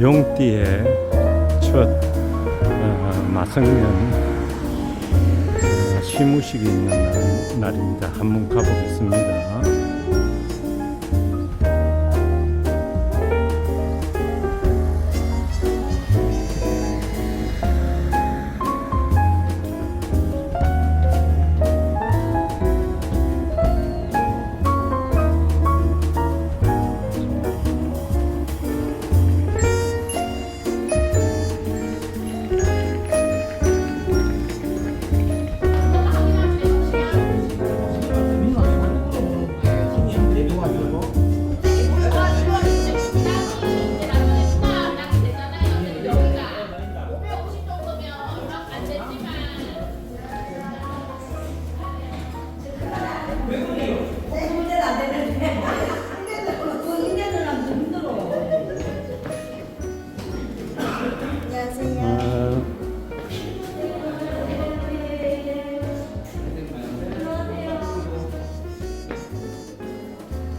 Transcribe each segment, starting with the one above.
용띠의 첫 어, 마성년 어, 시무식이 있는 날, 날입니다. 한번 가보겠습니다.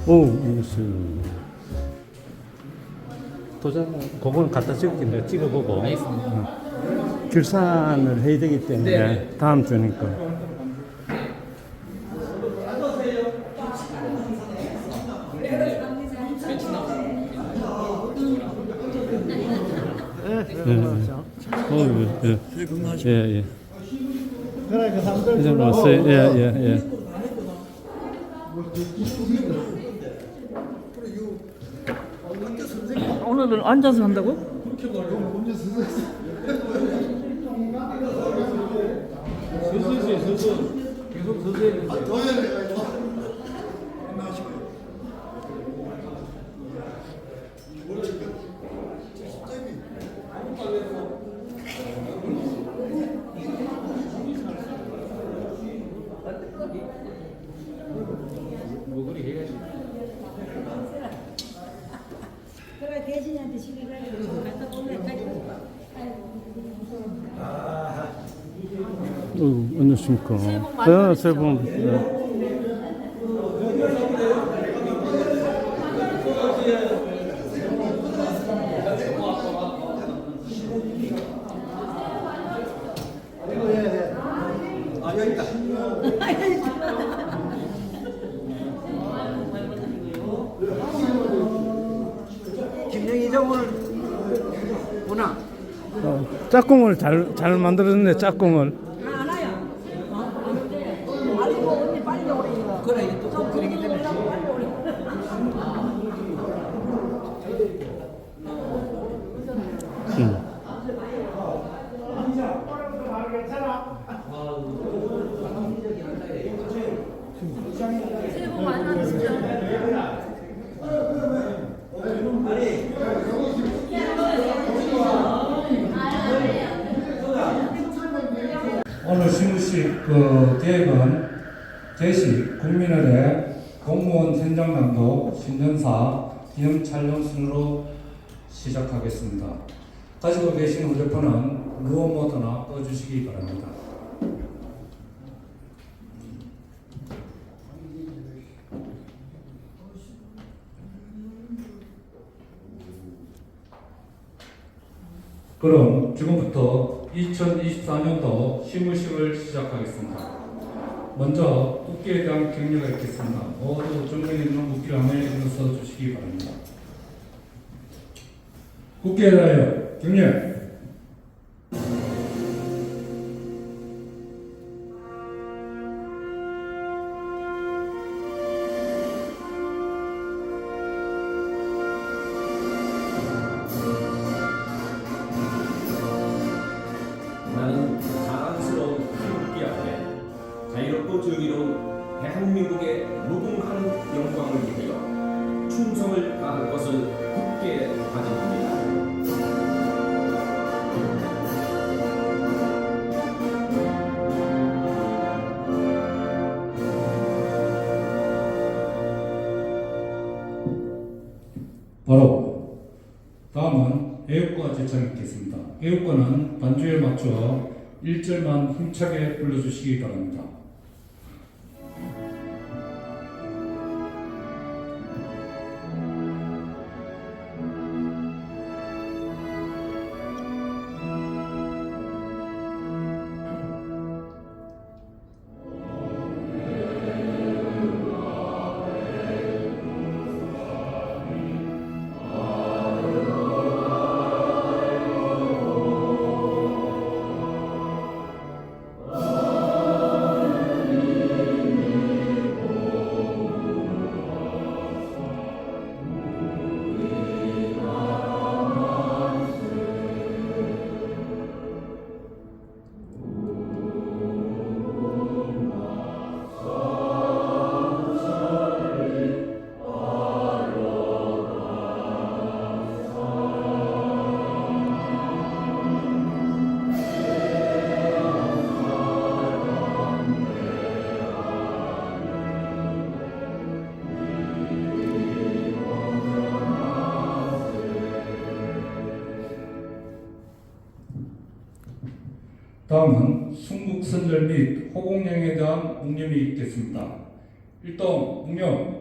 오, 무슨 도장 그거는 갖다 찍을게 내가 찍어보고 어. 결산을 해야 되기 때문에 다음 주니까 예, 예. 어, 예, 예. 예, 예. 그래 그 사람들. 예, 예, 예. 오늘은 앉아서 한다고? 그래 대신한테 시비 가지고 갖다 오면 가지고 어, 안녕하십니까. 네, 새해 복 많이 받으세요. 김영희 정원을 구나 어, 짝꿍을 잘, 잘 만들었네, 짝꿍을. 안 와요. 어? 아이고 언니 빨리 오래 이거. 그래 이게 또 그러기 때문에 빨리 오래. 음. 오늘 시무식 그 계획은 제시 국민의대 공무원 현장남도 신년사 기념 촬영 순으로 시작하겠습니다. 가지고 계신 휴대폰은 무엇모드나 꺼주시기 바랍니다. 그럼 지금부터 2024년도 시무식을 시작하겠습니다. 먼저 국기에 대한 격려가 있겠습니다. 모두 정면에 있는 국기를 안에 일어서 주시기 바랍니다. 국기에 대하여 격려! 다음은 애국가 제창했겠습니다. 애국가는 반주에 맞춰 1절만 힘차게 불러주시기 바랍니다. 다음은 순국선열 및 호공량에 대한 묵념이 있겠습니다. 1동 묵념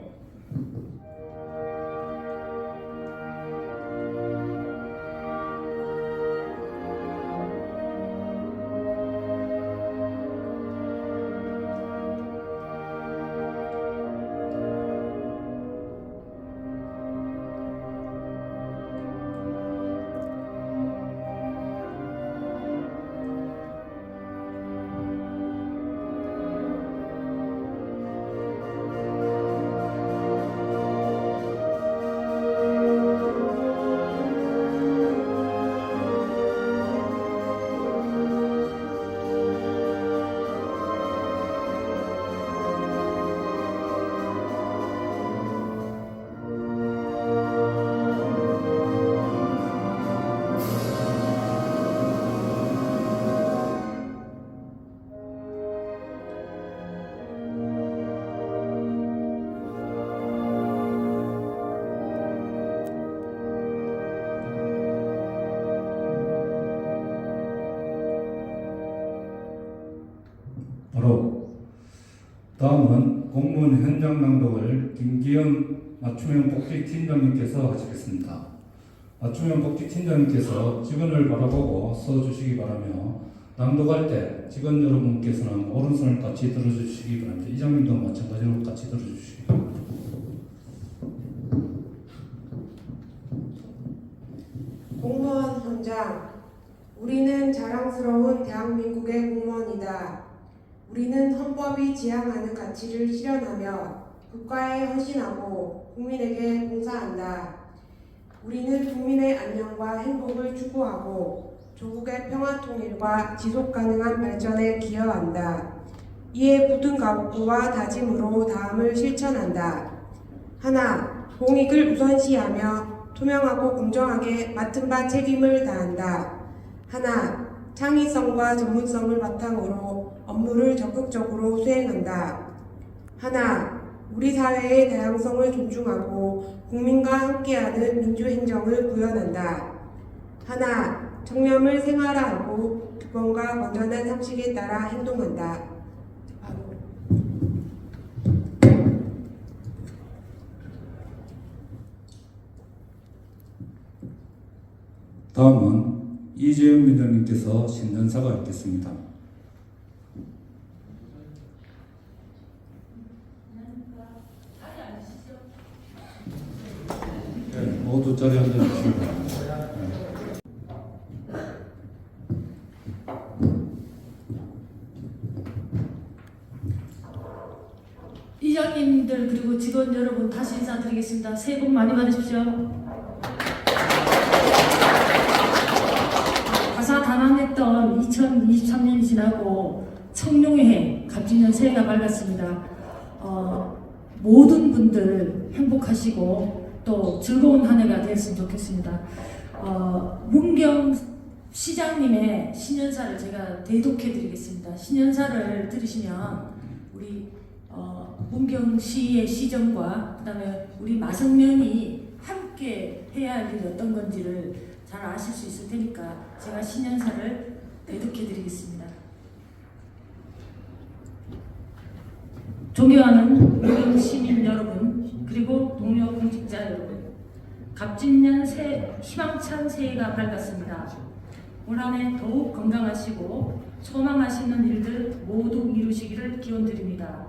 다음은 공무원 현장 낭독을 김기현 맞춤형 복지 팀장님께서 하시겠습니다. 맞춤형 복지 팀장님께서 직원을 바라보고 써주시기 바라며 낭독할 때 직원 여러분께서는 오른손을 같이 들어주시기 바랍니다. 이장님도 마찬가지로 같이 들어주시기 바랍니다. 공무원 현장. 우리는 자랑스러운 대한민국의 공무원이다. 우리는 헌법이 지향하는 가치를 실현하며 국가에 헌신하고 국민에게 봉사한다. 우리는 국민의 안녕과 행복을 추구하고 조국의 평화 통일과 지속 가능한 발전에 기여한다. 이에 굳은 각오와 다짐으로 다음을 실천한다. 하나, 공익을 우선시하며 투명하고 공정하게 맡은 바 책임을 다한다. 하나, 창의성과 전문성을 바탕으로 업무를 적극적으로 수행한다. 하나, 우리 사회의 다양성을 존중하고 국민과 함께하는 민주행정을 구현한다. 하나, 청렴을 생활화하고 규범과 건전한 상식에 따라 행동한다. 다음은 이재용 위원장님께서 신년사가 있겠습니다. 네, 모두 자리에 앉아주시기 바랍니다. 이장님들 그리고 직원 여러분 다시 인사드리겠습니다. 새해 복 많이 받으십시오. 다사다난했던 2023년이 지나고 청룡의 해, 갑진년 새해가 밝았습니다. 어, 모든 분들 행복하시고 또 즐거운 한 해가 되었으면 좋겠습니다. 어, 문경 시장님의 신년사를 제가 대독해 드리겠습니다. 신년사를 들으시면 우리 어, 문경시의 시정과 그다음에 우리 마성면이 함께 해야 할 일이 어떤 건지를 잘 아실 수 있을 테니까 제가 신년사를 대독해 드리겠습니다. 존경하는 문경 시민 여러분 그리고 동료 공직자 여러분 갑진년 새 희망찬 새해가 밝았습니다. 올 한 해 더욱 건강하시고 소망하시는 일들 모두 이루시기를 기원드립니다.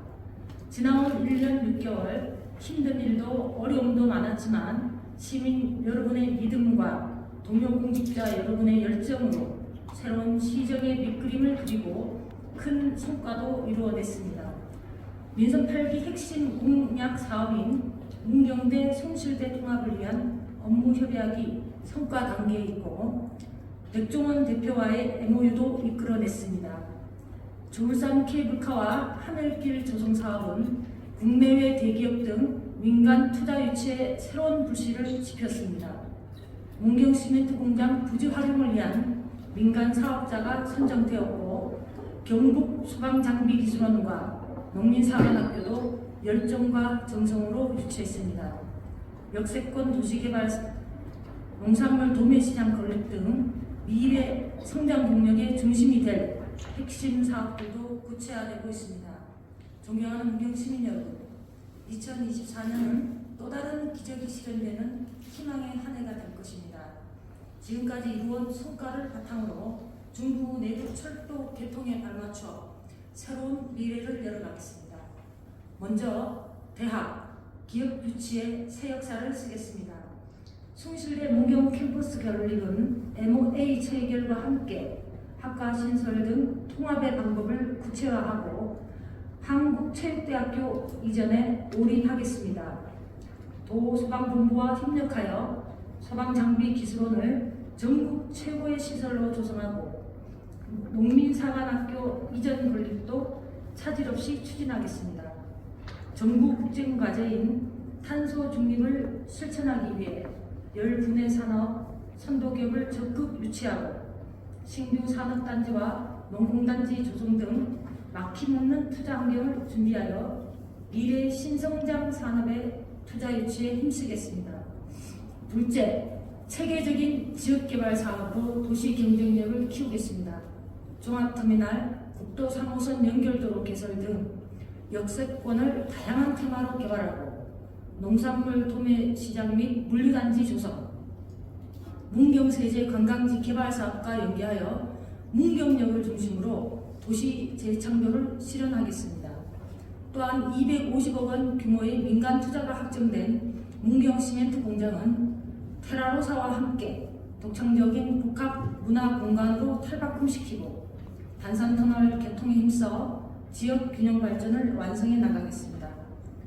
지나온 1년 6개월 힘든 일도 어려움도 많았지만 시민 여러분의 믿음과 동료 공직자 여러분의 열정으로 새로운 시정의 밑그림을 그리고 큰 성과도 이루어냈습니다. 민선 8기 핵심 공약 사업인 문경대 송실대 통합을 위한 업무 협약이 성과 단계에 있고 백종원 대표와의 MOU도 이끌어냈습니다. 조울산 케이블카와 하늘길 조성 사업은 국내외 대기업 등 민간 투자 유치에 새로운 불씨를 지폈습니다. 문경시멘트 공장 부지 활용을 위한 민간 사업자가 선정되었고 경북 소방장비기술원과 농민사관학교도 열정과 정성으로 유치했습니다. 역세권 도시개발, 농산물 도매시장 건립 등 미래 성장 동력의 중심이 될 핵심 사업들도 구체화되고 있습니다. 존경하는 문경 시민 여러분, 2024년은 또 다른 기적이 실현되는 희망의 한 해가 될 것입니다. 지금까지 이루어온 성과를 바탕으로 중부 내륙 철도 개통에 발맞춰 새로운 미래를 열어가겠습니다. 먼저 대학, 기업 유치의 새 역사를 쓰겠습니다. 숭실대 문경 캠퍼스 결립은 MOA 체결과 함께 학과 신설 등 통합의 방법을 구체화하고 한국체육대학교 이전에 올인하겠습니다. 도소방본부와 협력하여 소방장비 기술원을 전국 최고의 시설로 조성하고 농민사관학교 이전 건립도 차질 없이 추진하겠습니다. 전국 국정 과제인 탄소 중립을 실천하기 위해 열분해 산업, 선도기업을 적극 유치하고 신규 산업단지와 농공단지 조성 등 막힘없는 투자 환경을 준비하여 미래 신성장 산업의 투자 유치에 힘쓰겠습니다. 둘째, 체계적인 지역개발 사업으로 도시 경쟁력을 키우겠습니다. 종합터미널, 국도 3호선 연결도로 개설 등 역세권을 다양한 테마로 개발하고 농산물 도매 시장 및 물류단지 조성, 문경세제 관광지 개발 사업과 연계하여 문경역을 중심으로 도시 재창조를 실현하겠습니다. 또한 250억 원 규모의 민간 투자가 확정된 문경 시멘트 공장은 테라로사와 함께 독창적인 복합 문화 공간으로 탈바꿈시키고 단산 터널 개통에 힘써 지역 균형 발전을 완성해 나가겠습니다.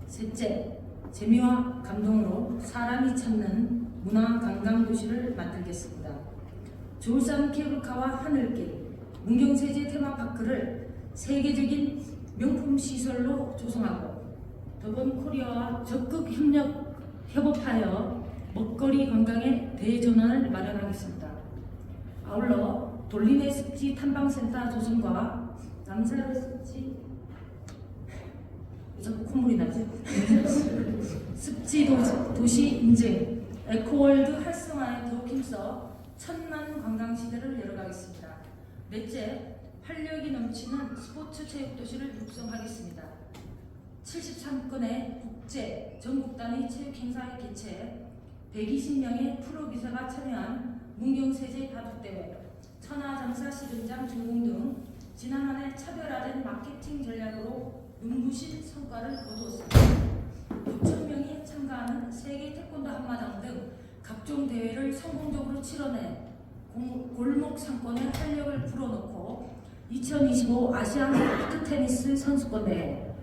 셋째, 재미와 감동으로 사람이 찾는 문화 관광 도시를 만들겠습니다. 조울산 케이블카와 하늘길, 문경세제 테마파크를 세계적인 명품 시설로 조성하고 더본 코리아와 적극 협력 협업하여 먹거리 관광의 대전환을 마련하겠습니다. 아울러 돌리네 습지 탐방센터 조성과 남사르 습지 자꾸 콧물이 나지? 습지 도, 도시 인증, 에코월드 활성화에 더욱 힘써 천만 관광 시대를 열어가겠습니다. 넷째, 활력이 넘치는 스포츠 체육 도시를 육성하겠습니다. 73건의 국제 전국 단위 체육 행사의 개최, 120명의 프로 기사가 참여한 문경세제 바둑대회, 천하장사 시름장 준공 등 지난 한해 차별화된 마케팅 전략으로 눈부신 성과를 거두었습니다. 6천 명이 참가하는 세계 태권도 한마당 등 각종 대회를 성공적으로 치러내 공- 골목 상권의 활력을 불어넣고 2025 아시안 소프트 테니스 선수권 대회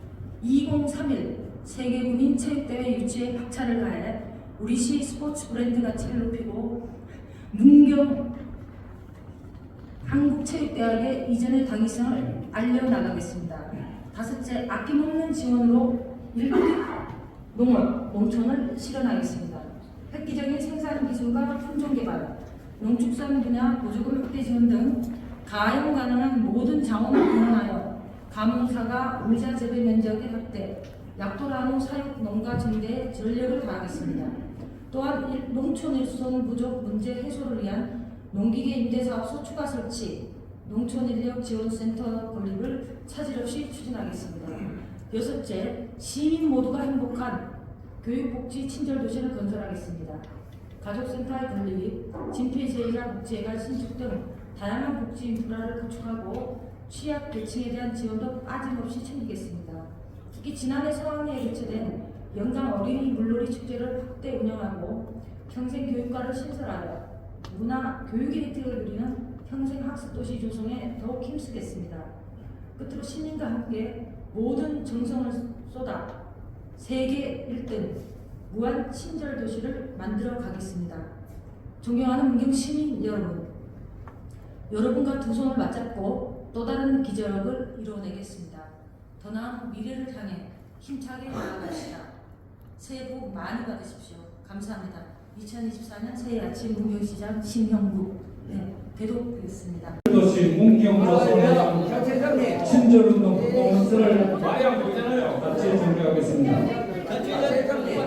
2031 세계 군인 체육대회 유치에 박차를 가해 우리 시 스포츠 브랜드 가치를 높이고 문경 한국체육대학의 이전의 당위성을 알려나가겠습니다. 다섯째, 아낌없는 지원으로 일국 농업, 농촌을 실현하겠습니다. 획기적인 생산 기술과 품종 개발, 농축산 분야 보조금 확대 지원 등 가용 가능한 모든 자원을 동원하여 가문사가 의자 재배 면적의 확대, 약도라노 사육 농가 증대에 전력을 다하겠습니다. 또한 일- 농촌 일손 부족 문제 해소를 위한 농기계 임대사업 소 추가 설치, 농촌 인력 지원센터 건립을 차질 없이 추진하겠습니다. 여섯째, 시민 모두가 행복한 교육복지 친절도시를 건설하겠습니다. 가족센터의 건립, 진폐제의가 복지회가 신축 등 다양한 복지 인프라를 구축하고 취약 계층에 대한 지원도 빠짐없이 챙기겠습니다. 특히 지난해 서학내에 개최된 영당 어린이 물놀이 축제를 확대 운영하고 평생교육과를 신설하여 문화 교육의 혜택을 누리는 평생 학습도시 조성에 더욱 힘쓰겠습니다. 끝으로 시민과 함께 모든 정성을 쏟아 세계 1등 무한 친절 도시를 만들어 가겠습니다. 존경하는 문경 시민 여러분, 여러분과 두 손을 맞잡고 또 다른 기적을 이루어내겠습니다. 더 나은 미래를 향해 힘차게 나아갑시다. 새해 복 많이 받으십시오. 감사합니다. 2024년 새해 아침 문경시장 신형국 네, 문경조선의 현 회장님. 친절운동 보이잖아요. 같이 회장님.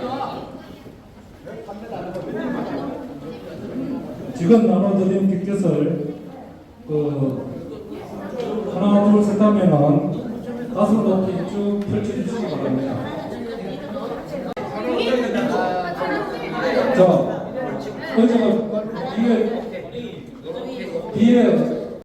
지금 나눠드린 빅켓을 그 하시려면 가슴 높이 쭉 펼쳐주시기 바랍니다.